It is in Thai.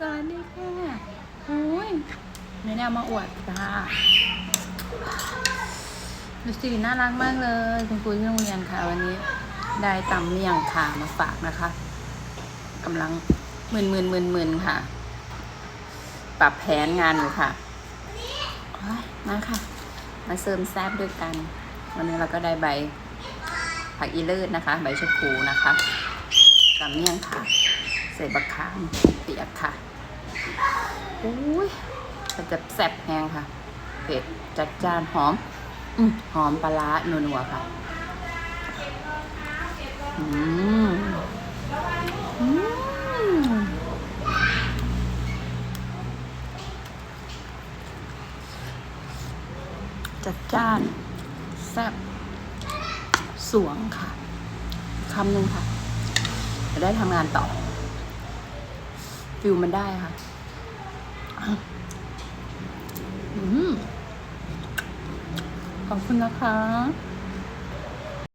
สวัสดีค่ะโอ้ยไม่ได้มาอวดค่ะดูสิน่ารักมากเลยคุณครูที่โรงเรียนค่ะ วันนี้ได้ตำเมี่ยงขามาฝากนะคะกำลังมึนมึนมึนมึนค่ะ ปรับแผนงานอยู่ค่ะมาค่ะ มาเสริมแซบด้วยกัน วันนี้เราก็ได้ใบผักอีเลิศนะคะ ใบชะพูนะคะตำเมี่ยงค่ะ ใส่บักขามเปียกค่ะอุ้ยมันจะแซ่บแหงค่ะ เผ็ดจัดจ้านหอม อืหอมปลาร้านัวๆค่ะ อืมอืมจัดจ้าน แซ่บสวงค่ะคำหนึ่งค่ะ จะได้ทำงานต่อ ฟิลมันได้ค่ะอืมขอบคุณนะคะ